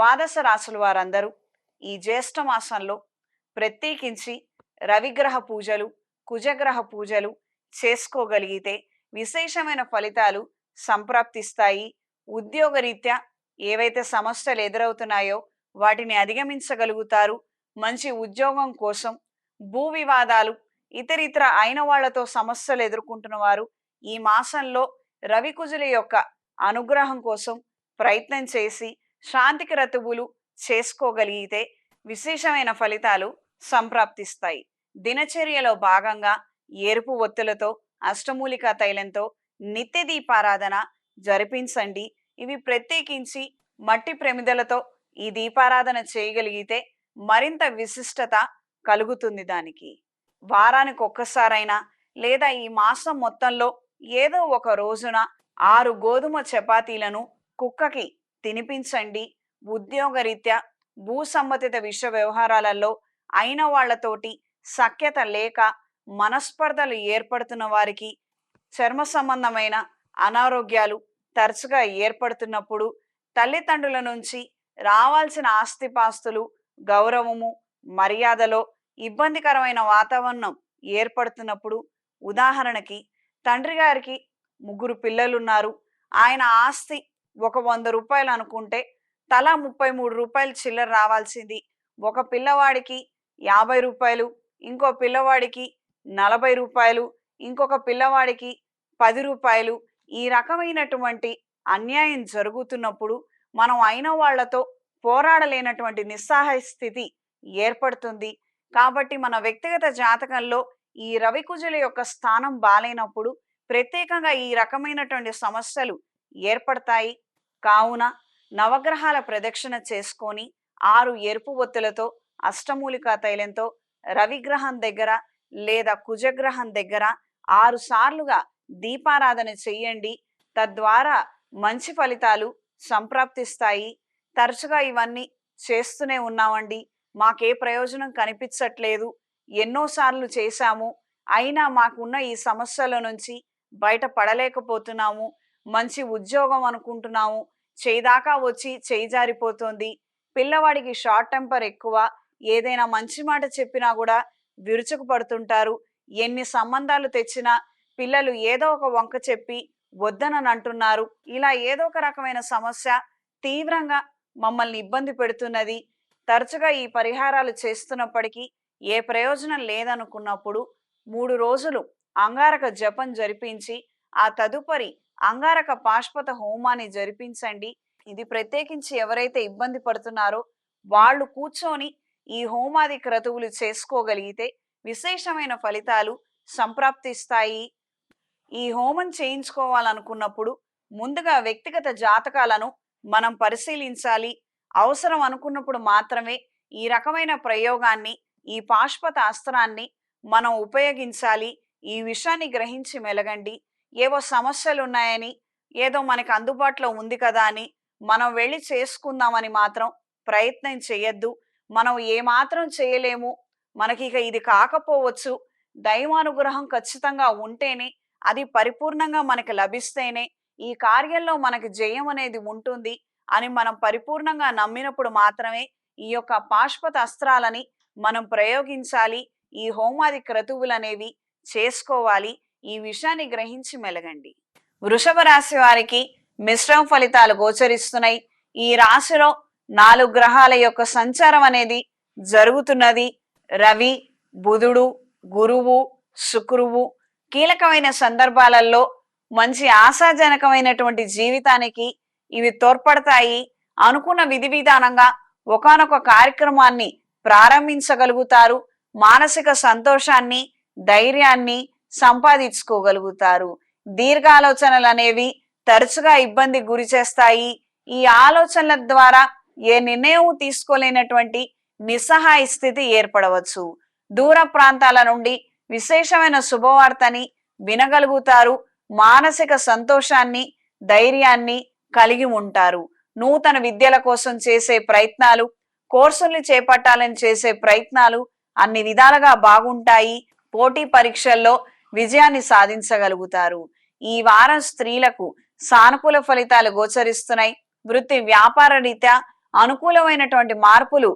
ద్వాదశ రాసుల వారందరూ ఈ జ్యేష్ఠ మాసంలో ప్రత్యేకించి రవిగ్రహ పూజలు కుజగ్రహ పూజలు చేసుకోగలిగితే విశేషమైన ఫలితాలు సంప్రాప్తిస్తాయి. ఉద్యోగరీత్యా ఏవైతే సమస్యలు ఎదురవుతున్నాయో వాటిని అధిగమించగలుగుతారు. మంచి ఉద్యోగం కోసం భూ వివాదాలు ఇతరితర అయిన వాళ్ళతో సమస్యలు ఎదుర్కొంటున్న వారు ఈ మాసంలో రవికుజుల యొక్క అనుగ్రహం కోసం ప్రయత్నం చేసి శాంతికి రతువులు చేసుకోగలిగితే విశేషమైన ఫలితాలు సంప్రాప్తిస్తాయి. దినచర్యలో భాగంగా ఎరుపు ఒత్తులతో అష్టమూలికా తైలంతో నిత్య దీపారాధన జరిపించండి. ఇవి ప్రత్యేకించి మట్టి ప్రమిదలతో ఈ దీపారాధన చేయగలిగితే మరింత విశిష్టత కలుగుతుంది దానికి. వారానికి ఒక్కసారైనా లేదా ఈ మాసం మొత్తంలో ఏదో ఒక రోజున ఆరు గోధుమ చపాతీలను కుక్కకి తినిపించండి. ఉద్యోగరీత్యా భూ సంబంధిత విషయ వ్యవహారాలలో అయిన వాళ్ళతోటి సఖ్యత లేక మనస్పర్ధలు ఏర్పడుతున్న వారికి చర్మ సంబంధమైన అనారోగ్యాలు తరచుగా ఏర్పడుతున్నప్పుడు తల్లిదండ్రుల నుంచి రావాల్సిన ఆస్తిపాస్తులు గౌరవము మర్యాదలో ఇబ్బందికరమైన వాతావరణం ఏర్పడుతున్నప్పుడు ఉదాహరణకి తండ్రి గారికి ముగ్గురు పిల్లలున్నారు. ఆయన ఆస్తి ఒక వంద రూపాయలు అనుకుంటే తలా ముప్పై మూడు రూపాయలు చిల్లర రావాల్సింది. ఒక పిల్లవాడికి యాభై రూపాయలు ఇంకో పిల్లవాడికి నలభై రూపాయలు ఇంకొక పిల్లవాడికి పది రూపాయలు ఈ రకమైనటువంటి అన్యాయం జరుగుతున్నప్పుడు మనం అయిన వాళ్ళతో పోరాడలేనటువంటి నిస్సహాయ స్థితి ఏర్పడుతుంది. కాబట్టి మన వ్యక్తిగత జాతకంలో ఈ రవికుజుల యొక్క స్థానం బాలేనప్పుడు ప్రత్యేకంగా ఈ రకమైనటువంటి సమస్యలు ఏర్పడతాయి. కావున నవగ్రహాల ప్రదక్షిణ చేసుకొని ఆరు ఎరుపు ఒత్తులతో అష్టమూలికా తైలంతో రవిగ్రహం దగ్గర లేదా కుజగ్రహం దగ్గర ఆరు సార్లుగా దీపారాధన చెయ్యండి తద్వారా మంచి ఫలితాలు సంప్రాప్తిస్తాయి. తరచుగా ఇవన్నీ చేస్తూనే ఉన్నామండి. మాకే ప్రయోజనం కనిపించట్లేదు. ఎన్నోసార్లు చేశాము. అయినా మాకున్న ఈ సమస్యల నుంచి బయట పడలేకపోతున్నాము మంచి ఉద్యోగం అనుకుంటున్నాము చేయిదాకా వచ్చి చేయి జారిపోతుంది పిల్లవాడికి షార్ట్ టెంపర్ ఎక్కువ ఏదైనా మంచి మాట చెప్పినా కూడా విరుచుకు పడుతుంటారు ఎన్ని సంబంధాలు తెచ్చినా పిల్లలు ఏదో ఒక వంక చెప్పి వద్దనని అంటున్నారు. ఇలా ఏదో ఒక రకమైన సమస్య తీవ్రంగా మమ్మల్ని ఇబ్బంది పెడుతున్నది. తరచుగా ఈ పరిహారాలు చేస్తున్నప్పటికీ ఏ ప్రయోజనం లేదనుకున్నప్పుడు మూడు రోజులు అంగారక జపం జరిపించి ఆ తదుపరి అంగారక పాష్పత హోమాన్ని జరిపించండి. ఇది ప్రత్యేకించి ఎవరైతే ఇబ్బంది పడుతున్నారో వాళ్ళు కూర్చొని ఈ హోమాది క్రతువులు చేసుకోగలిగితే విశేషమైన ఫలితాలు సంప్రాప్తిస్తాయి. ఈ హోమం చేయించుకోవాలనుకున్నప్పుడు ముందుగా వ్యక్తిగత జాతకాలను మనం పరిశీలించాలి. అవసరం అనుకున్నప్పుడు మాత్రమే ఈ రకమైన ప్రయోగాన్ని ఈ పాష్పత అస్త్రాన్ని మనం ఉపయోగించాలి. ఈ విషయాన్ని గ్రహించి మెలగండి. ఏవో సమస్యలు ఉన్నాయని ఏదో మనకి అందుబాటులో ఉంది కదా అని మనం వెళ్ళి చేసుకుందామని మాత్రం ప్రయత్నం చేయొద్దు మనం ఏమాత్రం చేయలేము. మనకి ఇక ఇది కాకపోవచ్చు. దైవానుగ్రహం ఖచ్చితంగా ఉంటేనే అది పరిపూర్ణంగా మనకి లభిస్తేనే ఈ కార్యంలో మనకి జయం అనేది ఉంటుంది అని మనం పరిపూర్ణంగా నమ్మినప్పుడు మాత్రమే ఈ యొక్క పాశ్వత అస్త్రాలని మనం ప్రయోగించాలి. ఈ హోమాది క్రతువులు అనేవి చేసుకోవాలి. ఈ విషయాన్ని గ్రహించి మెలగండి. వృషభ రాశి వారికి మిశ్రమ ఫలితాలు గోచరిస్తున్నాయి. ఈ రాశిలో నాలుగు గ్రహాల యొక్క సంచారం అనేది జరుగుతున్నది. రవి బుధుడు గురువు శుక్రువు కీలకమైన సందర్భాలలో మంచి ఆశాజనకమైనటువంటి జీవితానికి ఇవి తోడ్పడతాయి. అనుకున్న విధి విధానంగా ఒకనొక కార్యక్రమాన్ని ప్రారంభించగలుగుతారు. మానసిక సంతోషాన్ని ధైర్యాన్ని సంపాదించుకోగలుగుతారు. దీర్ఘాలోచనలు అనేవి తరచుగా ఇబ్బంది గురి చేస్తాయి. ఈ ఆలోచనల ద్వారా ఏ నిర్ణయం తీసుకోలేనటువంటి నిస్సహాయ స్థితి ఏర్పడవచ్చు. దూర ప్రాంతాల నుండి విశేషమైన శుభవార్తని వినగలుగుతారు. మానసిక సంతోషాన్ని ధైర్యాన్ని కలిగి ఉంటారు. నూతన విద్యల కోసం చేసే ప్రయత్నాలు కోర్సుల్ని చేపట్టాలని చేసే ప్రయత్నాలు అన్ని విధాలుగా బాగుంటాయి. పోటీ పరీక్షల్లో విజయాన్ని సాధించగలుగుతారు. ఈ వారం స్త్రీలకు సానుకూల ఫలితాలు గోచరిస్తున్నాయి. వృత్తి వ్యాపార రీత్యా అనుకూలమైనటువంటి మార్పులు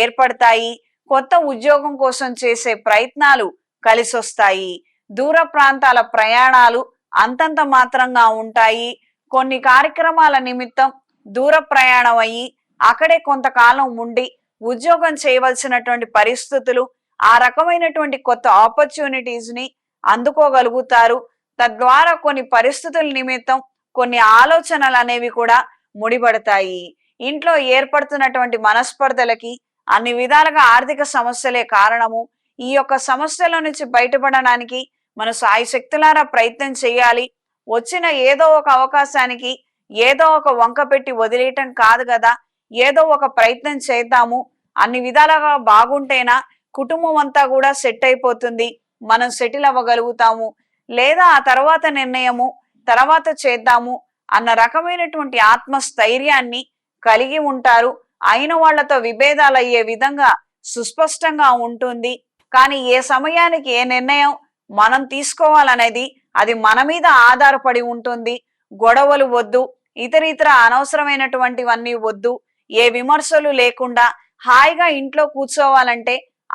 ఏర్పడతాయి. కొత్త ఉద్యోగం కోసం చేసే ప్రయత్నాలు కలిసొస్తాయి. దూర ప్రాంతాల ప్రయాణాలు అంతంత మాత్రంగా ఉంటాయి. కొన్ని కార్యక్రమాల నిమిత్తం దూర ప్రయాణం అయ్యి అక్కడే కొంతకాలం ఉండి ఉద్యోగం చేయవలసినటువంటి పరిస్థితులు ఆ రకమైనటువంటి కొత్త ఆపర్చునిటీస్ని అందుకోగలుగుతారు. తద్వారా కొన్ని పరిస్థితుల నిమిత్తం కొన్ని ఆలోచనలు అనేవి కూడా ముడిపడతాయి. ఇంట్లో ఏర్పడుతున్నటువంటి మనస్పర్ధలకి అన్ని విధాలుగా ఆర్థిక సమస్యలే కారణము. ఈ యొక్క సమస్యల నుంచి బయటపడడానికి మన సాయి శక్తులారా ప్రయత్నం చేయాలి. వచ్చిన ఏదో ఒక అవకాశానికి ఏదో ఒక వంక పెట్టి వదిలేయటం కాదు కదా. ఏదో ఒక ప్రయత్నం చేద్దాము. అన్ని విధాలుగా బాగుంటేనా కుటుంబం అంతా కూడా సెట్ అయిపోతుంది. మనం సెటిల్ అవ్వగలుగుతాము లేదా ఆ తర్వాత నిర్ణయము తర్వాత చేద్దాము అన్న రకమైనటువంటి ఆత్మస్థైర్యాన్ని కలిగి ఉంటారు. అయిన వాళ్ళతో విభేదాలు అయ్యే విధంగా సుస్పష్టంగా ఉంటుంది. కానీ ఏ సమయానికి ఏ నిర్ణయం మనం తీసుకోవాలనేది అది మన మీద ఆధారపడి ఉంటుంది. గొడవలు వద్దు ఇతర ఇతర అనవసరమైనటువంటివన్నీ వద్దు ఏ విమర్శలు లేకుండా హాయిగా ఇంట్లో కూర్చోవాలంటే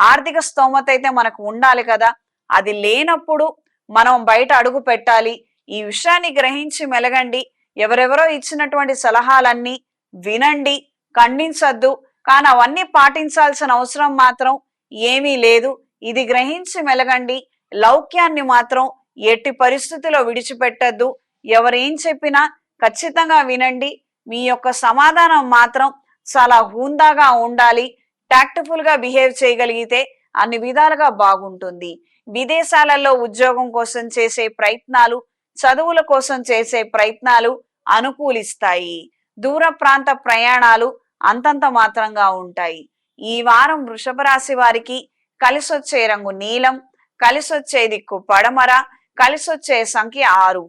ఆర్థిక స్తోమత అయితే మనకు ఉండాలి కదా. అది లేనప్పుడు మనం బయట అడుగు పెట్టాలి. ఈ విషయాన్ని గ్రహించి మెలగండి. ఎవరెవరో ఇచ్చినటువంటి సలహాలన్నీ వినండి. ఖండించద్దు. కానీ అవన్నీ పాటించాల్సిన అవసరం మాత్రం ఏమీ లేదు. ఇది గ్రహించి మెలగండి. లౌక్యాన్ని మాత్రం ఎట్టి పరిస్థితిలో విడిచిపెట్టద్దు. ఎవరేం చెప్పినా ఖచ్చితంగా వినండి. మీ యొక్క సమాధానం మాత్రం చాలా హూందాగా ఉండాలి. టాక్టిఫుల్గా బిహేవ్ చేయగలిగితే అన్ని విధాలుగా బాగుంటుంది. విదేశాలలో ఉద్యోగం కోసం చేసే ప్రయత్నాలు చదువుల కోసం చేసే ప్రయత్నాలు అనుకూలిస్తాయి. దూర ప్రాంత ప్రయాణాలు అంతంత మాత్రంగా ఉంటాయి. ఈ వారం వృషభ రాశి వారికి కలిసొచ్చే రంగు నీలం కలిసొచ్చే దిక్కు పడమర కలిసొచ్చే సంఖ్య ఆరు.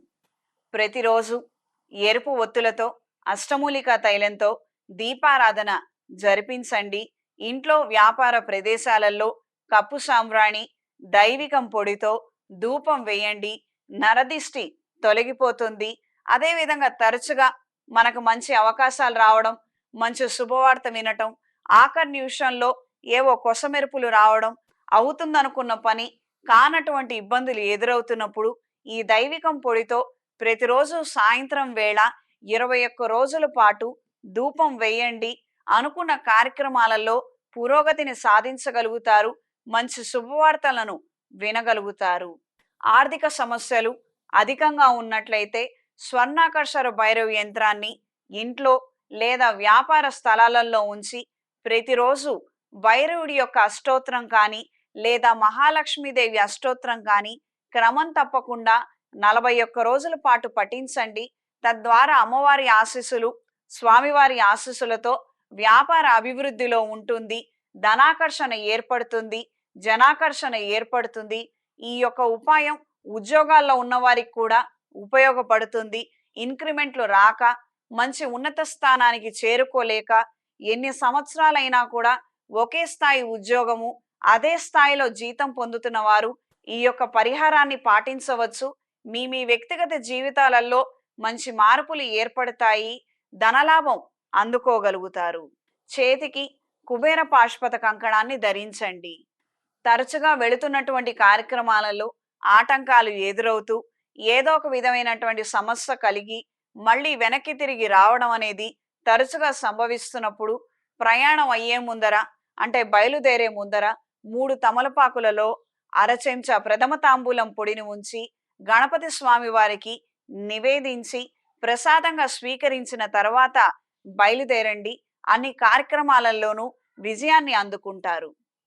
ప్రతిరోజు ఎరుపు ఒత్తులతో అష్టమూలిక తైలంతో దీపారాధన జరిపించండి. ఇంట్లో వ్యాపార ప్రదేశాలలో కప్పు సాంబ్రాణి దైవికం పొడితో ధూపం వేయండి నరదిష్టి తొలగిపోతుంది. అదేవిధంగా తరచుగా మనకు మంచి అవకాశాలు రావడం మంచి శుభవార్త వినటం ఆఖరి నిమిషంలో ఏవో కొసమెరుపులు రావడం అవుతుందనుకున్న పని కానటువంటి ఇబ్బందులు ఎదురవుతున్నప్పుడు ఈ దైవికం పొడితో ప్రతిరోజు సాయంత్రం వేళ ఇరవై ఒక్క రోజుల పాటు ధూపం వేయండి. అనుకున్న కార్యక్రమాలలో పురోగతిని సాధించగలుగుతారు. మంచి శుభవార్తలను వినగలుగుతారు. ఆర్థిక సమస్యలు అధికంగా ఉన్నట్లయితే స్వర్ణాకర్షర భైరవ్ యంత్రాన్ని ఇంట్లో లేదా వ్యాపార స్థలాలలో ఉంచి ప్రతిరోజు భైరవుడి యొక్క అష్టోత్రం కానీ లేదా మహాలక్ష్మీదేవి అష్టోత్రం కానీ క్రమం తప్పకుండా నలభై ఒక్క రోజుల పాటు పఠించండి. తద్వారా అమ్మవారి ఆశీస్సులు స్వామివారి ఆశీస్సులతో వ్యాపార అభివృద్ధిలో ఉంటుంది. ధనాకర్షణ ఏర్పడుతుంది. జనాకర్షణ ఏర్పడుతుంది. ఈ యొక్క ఉపాయం ఉద్యోగాల్లో ఉన్నవారికి కూడా ఉపయోగపడుతుంది. ఇంక్రిమెంట్లు రాక మంచి ఉన్నత స్థానానికి చేరుకోలేక ఎన్ని సంవత్సరాలైనా కూడా ఒకే స్థాయి ఉద్యోగము అదే స్థాయిలో జీతం పొందుతున్న వారు ఈ యొక్క పరిహారాన్ని పాటించవచ్చు. మీ మీ వ్యక్తిగత జీవితాలలో మంచి మార్పులు ఏర్పడతాయి. ధనలాభం అందుకోగలుగుతారు. చేతికి కుబేర పాష్పత కంకణాన్ని ధరించండి. తరచుగా వెళుతున్నటువంటి కార్యక్రమాలలో ఆటంకాలు ఎదురవుతూ ఏదో ఒక విధమైనటువంటి సమస్య కలిగి మళ్ళీ వెనక్కి తిరిగి రావడం అనేది తరచుగా సంభవిస్తున్నప్పుడు ప్రయాణం అయ్యే ముందర అంటే బయలుదేరే ముందర మూడు తమలపాకులలో అరచెంచా ప్రథమ తాంబూలం పొడిని ఉంచి గణపతి స్వామి వారికి నివేదించి ప్రసాదంగా స్వీకరించిన తర్వాత బయలుదేరండి అన్ని కార్యక్రమాలలోనూ విజయాన్ని అందుకుంటారు.